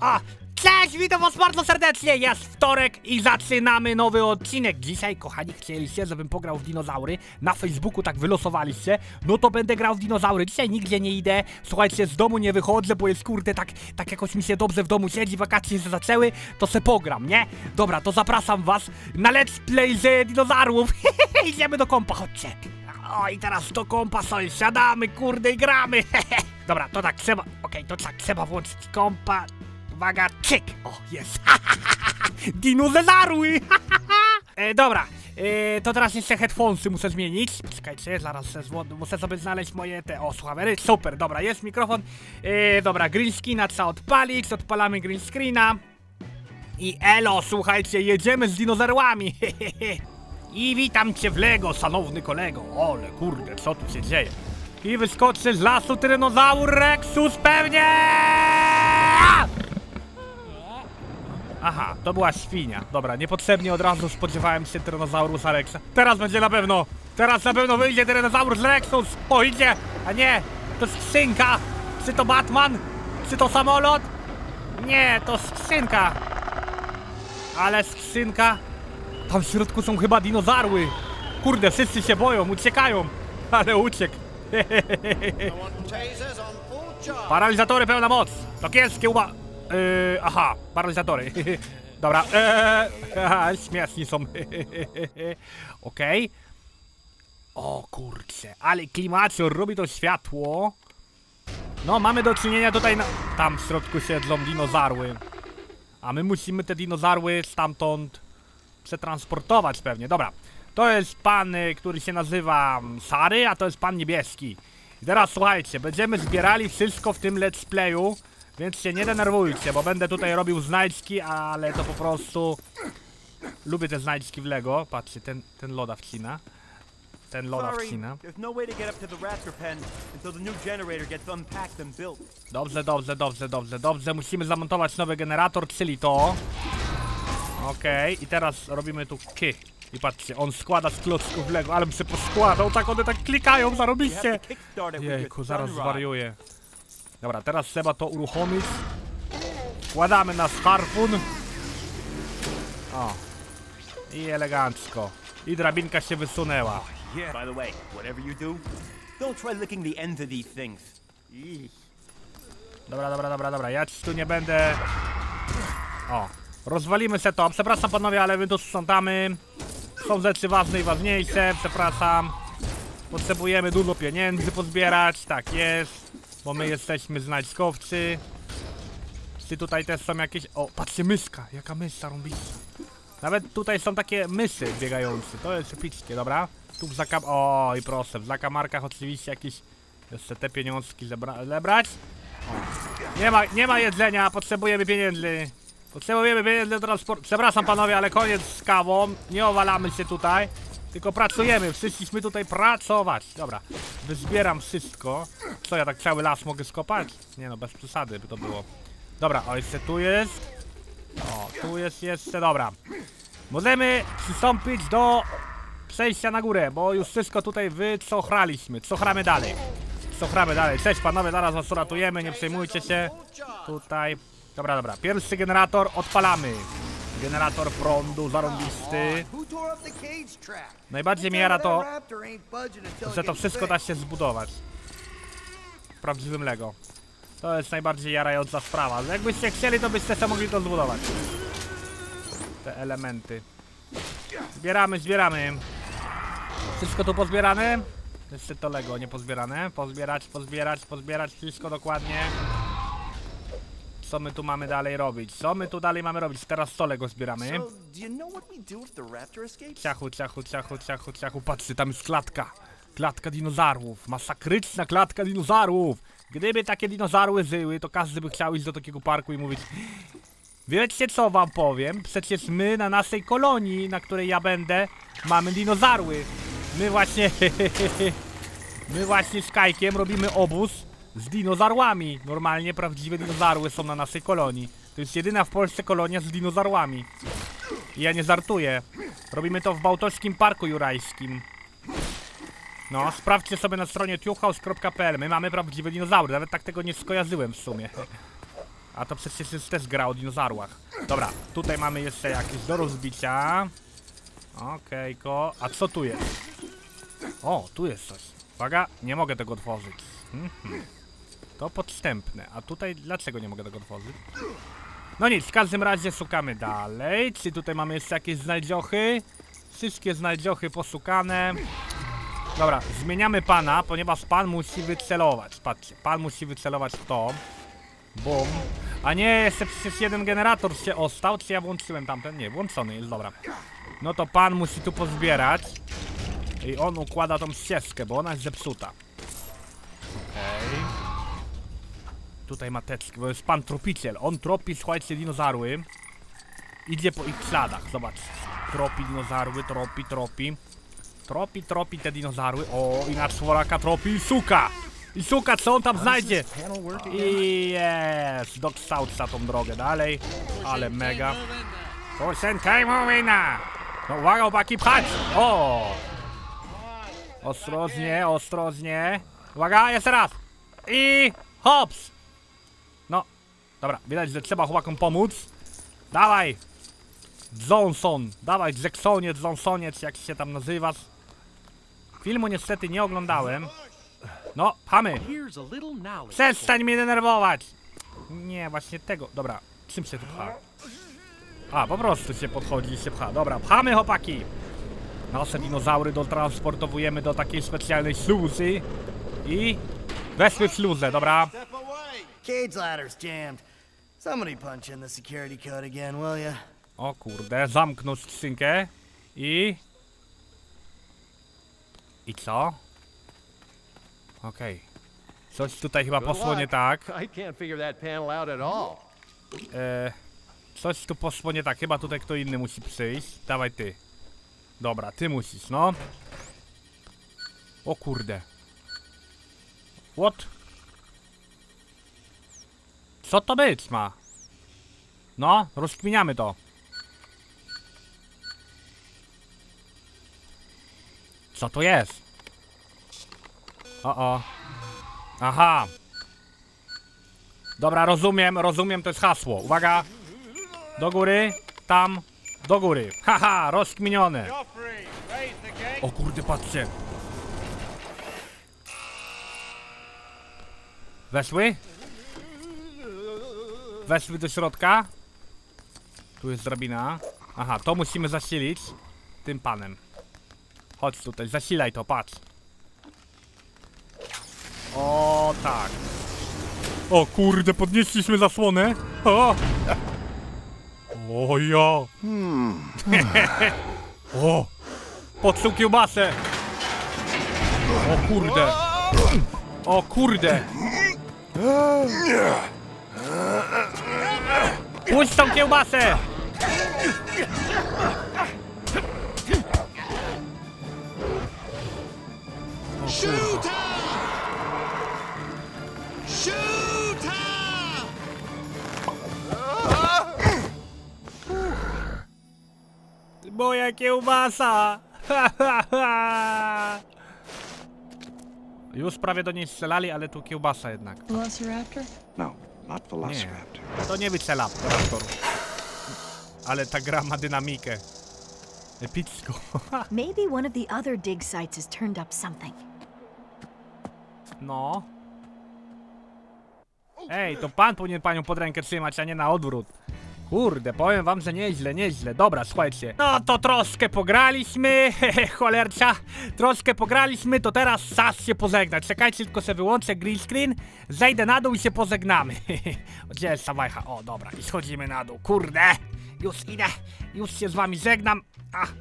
A, cześć, witam was bardzo serdecznie, jest wtorek i zaczynamy nowy odcinek. Dzisiaj, kochani, chcieliście, żebym pograł w dinozaury. Na Facebooku tak wylosowaliście, no to będę grał w dinozaury. Dzisiaj nigdzie nie idę, słuchajcie, z domu nie wychodzę, bo jest kurde, tak, tak jakoś mi się dobrze w domu siedzi, wakacje się zaczęły, to se pogram, nie? Dobra, to zapraszam was na let's play z dinozaurów. Idziemy do kompa, chodźcie. O, i teraz do kompa sobie siadamy, kurde, i gramy. Dobra, to tak trzeba, okej, to tak trzeba włączyć kompa. Uwaga, cyk! O, jest! Dinozaury! e, dobra, e, to teraz jeszcze headphonesy muszę zmienić. Czekajcie, zaraz se zło- muszę sobie znaleźć moje te... O, słuchawki, super, dobra, jest mikrofon. E, dobra, green screena trzeba odpalić, odpalamy green screena. I elo, słuchajcie, jedziemy z dinozaurami! I witam cię w Lego, szanowny kolego. Ole, kurde, co tu się dzieje? I wyskoczy z lasu tyrenozaur Rexus pewnie! Aha, to była świnia. Dobra, niepotrzebnie od razu spodziewałem się Tyrannosaurusa Rexa. Teraz będzie na pewno! Teraz na pewno wyjdzie Tyrannosaurus Rexus! O, idzie! A nie! To skrzynka! Czy to Batman? Czy to samolot? Nie, to skrzynka! Ale skrzynka... Tam w środku są chyba dinozaury! Kurde, wszyscy się boją, uciekają! Ale uciekł! Paralizatory pełna moc! To kielskie uwa... Yy, aha, paralizatory. Dobra, eee, śmieszni są. Okej. O kurczę, ale klimacior robi to światło. No, mamy do czynienia tutaj na... Tam w środku siedzą dinozaury. A my musimy te dinozaury stamtąd przetransportować pewnie. Dobra, to jest pan, y, który się nazywa Sary, a to jest pan niebieski. I teraz słuchajcie, będziemy zbierali wszystko w tym let's playu, więc się nie denerwujcie, bo będę tutaj robił znajdźki, ale to po prostu... Lubię te znajdźki w Lego. Patrzcie, ten, ten loda wcina. Ten loda wcina. no. Dobrze, dobrze, dobrze, dobrze, dobrze. Musimy zamontować nowy generator, czyli to. Okej, i teraz robimy tu ky. I patrzcie, on składa z klocków Lego, ale bym się poskładał, tak one tak klikają, zarobiście. Jejku, zaraz zwariuję. Dobra, teraz trzeba to uruchomić. Wkładamy na harpun. O. I elegancko. I drabinka się wysunęła. By the way, whatever you do, don't try licking the of these things. Dobra, dobra, dobra, dobra. Ja ci tu nie będę. O. Rozwalimy se to. Przepraszam panowie, ale my tu sprzątamy. Są rzeczy ważne i ważniejsze. Przepraszam. Potrzebujemy dużo pieniędzy pozbierać. Tak jest. Bo my jesteśmy znajdźkowcy. Czy tutaj też są jakieś... O, patrzcie, myszka. Jaka myszka rąbista. Nawet tutaj są takie mysy biegające. To jest epickie, dobra? Tu w zakam... O, i proszę. W zakamarkach oczywiście jakieś... Jeszcze te pieniążki zebra... zebrać. Nie ma, nie ma jedzenia, potrzebujemy pieniędzy. Potrzebujemy pieniędzy do transportu. Przepraszam panowie, ale koniec z kawą. Nie owalamy się tutaj. Tylko pracujemy. Przyszliśmy tutaj pracować. Dobra, wyzbieram wszystko. Co, ja tak cały las mogę skopać? Nie no, bez przesady by to było. Dobra, o jeszcze tu jest. O, tu jest jeszcze, dobra. Możemy przystąpić do przejścia na górę, bo już wszystko tutaj wycochraliśmy. Cochramy dalej. Coframy dalej. Cześć panowie, zaraz was uratujemy, nie przejmujcie się. Tutaj. Dobra, dobra. Pierwszy generator odpalamy. Generator prądu, zarąbisty. Track? Najbardziej mnie jara to, że to wszystko da się zbudować. W prawdziwym Lego. To jest najbardziej jarająca sprawa. Jakbyście chcieli, to byście sobie mogli to zbudować. Te elementy. Zbieramy, zbieramy. Wszystko tu pozbierane? Jeszcze to Lego nie pozbierane. Pozbierać, pozbierać, pozbierać wszystko dokładnie. Co my tu mamy dalej robić? Co my tu dalej mamy robić? Teraz to Lego zbieramy. Ciachu, ciachu, ciachu, ciachu, ciachu. Patrzcie, tam jest klatka. Klatka dinozaurów. Masakryczna klatka dinozaurów. Gdyby takie dinozaury żyły, to każdy by chciał iść do takiego parku i mówić Wiecie co wam powiem? Przecież my na naszej kolonii, na której ja będę, mamy dinozaury. My właśnie... My właśnie z Kajkiem robimy obóz z dinozaurami. Normalnie prawdziwe dinozaury są na naszej kolonii. To jest jedyna w Polsce kolonia z dinozaurami. I ja nie żartuję. Robimy to w Bałtowskim Parku Jurajskim. No, sprawdźcie sobie na stronie tuchhouse.pl. My mamy prawdziwe dinozaury. Nawet tak tego nie skojarzyłem w sumie. A to przecież jest też gra o dinozaurach. Dobra, tutaj mamy jeszcze jakieś do rozbicia. Okej, ko. A co tu jest? O, tu jest coś. Uwaga, nie mogę tego otworzyć. Mhm. To podstępne. A tutaj dlaczego nie mogę tego otworzyć? No nic, w każdym razie szukamy dalej. Czy tutaj mamy jeszcze jakieś znajdziochy? Wszystkie znajdziochy posukane. Dobra, zmieniamy pana, ponieważ pan musi wycelować. Patrzcie, pan musi wycelować w to. Bum. A nie, jeszcze przecież jeden generator się ostał. Czy ja włączyłem tamten? Nie, włączony jest, dobra. No to pan musi tu pozbierać. I on układa tą ścieżkę, bo ona jest zepsuta. Okej. Tutaj ma teczki, bo jest pan tropiciel. On tropi, słuchajcie, dinozaury. Idzie po ich śladach, zobacz. Tropi dinozaury, tropi, tropi. Tropi, tropi te dinozaury. O, i na czworaka tropi i suka! I suka, co on tam znajdzie? I jest! Dokształca tą drogę dalej. Ale mega. Kursenka i mówina! No uwaga, chłopaki, pchać! O! Ostrożnie, ostrożnie. Uwaga, jeszcze raz! I hops! Dobra, widać, że trzeba chłopakom pomóc. Dawaj! Johnson, dawaj, Jacksonie, Johnsoniec, jak się tam nazywasz. Filmu niestety nie oglądałem. No, knowledge. Przestań mnie denerwować! Nie, właśnie tego. Dobra, czym się tu pcha? A, po prostu się podchodzi i się pcha. Dobra, pchamy chłopaki! Nasze dinozaury dotransportowujemy do takiej specjalnej śluzy i weszły w śluzę, dobra? Step away. Cage ladder's jammed. Somebody punch in the security code again, will ya? O kurde, zamknął skrzynkę i... I co? Okej. Coś tutaj chyba poszło nie tak. I can't figure that panel out at all. E, coś tu poszło nie tak, chyba tutaj kto inny musi przyjść. Dawaj ty. Dobra, ty musisz, no. O kurde. What? Co to być ma? No, rozkminiamy to. Co to jest? O o. Aha. Dobra, rozumiem, rozumiem, to jest hasło. Uwaga. Do góry, tam, do góry. Haha, rozkminione. O kurde, patrzcie. Weszły? Weszły do środka? Tu jest drabina. Aha, to musimy zasilić tym panem. Chodź tutaj, zasilaj to, patrz. O tak. O kurde, podnieśliśmy zasłonę. O, o ja. o, poczuł kiełbasę. O kurde. O kurde. Puść tą kiełbasę. Shoot Shoot Moja kiełbasa! Już prawie do niej strzelali, ale tu kiełbasa jednak. Velociraptor? No, Velociraptor. To nie Raptor. Ale ta gra ma dynamikę. Epicko. Maybe one of the other dig sites has turned up something. No. Ej, to pan powinien panią pod rękę trzymać, a nie na odwrót. Kurde, powiem wam, że nieźle, nieźle. Dobra, słuchajcie. No to troszkę pograliśmy, cholercia. Troszkę pograliśmy, to teraz czas się pożegnać. Czekajcie, tylko sobie wyłączę green screen, zejdę na dół i się pożegnamy. Gdzie jest ta wajcha? O, dobra, i schodzimy na dół. Kurde, już idę, już się z wami żegnam. Ach.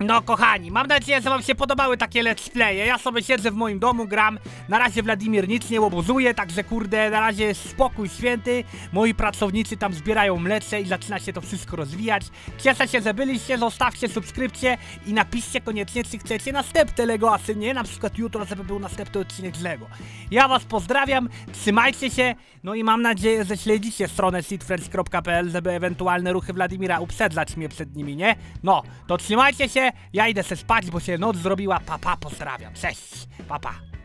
No kochani, mam nadzieję, że wam się podobały takie let's playe. Ja sobie siedzę w moim domu, gram. Na razie Wladimir nic nie łobuzuje, także kurde, na razie spokój święty. Moi pracownicy tam zbierają mlecze i zaczyna się to wszystko rozwijać. Cieszę się, że byliście, zostawcie subskrypcję i napiszcie koniecznie, czy chcecie następne Lego Asy, nie? Na przykład jutro, żeby był następny odcinek z Lego. Ja was pozdrawiam, trzymajcie się, no i mam nadzieję, że śledzicie stronę seedfriends.pl, żeby ewentualne ruchy Wladimira uprzedzać mnie przed nimi, nie? No, to trzymajcie się, ja idę se spać, bo się noc zrobiła. Papa, pozdrawiam. Cześć. Papa.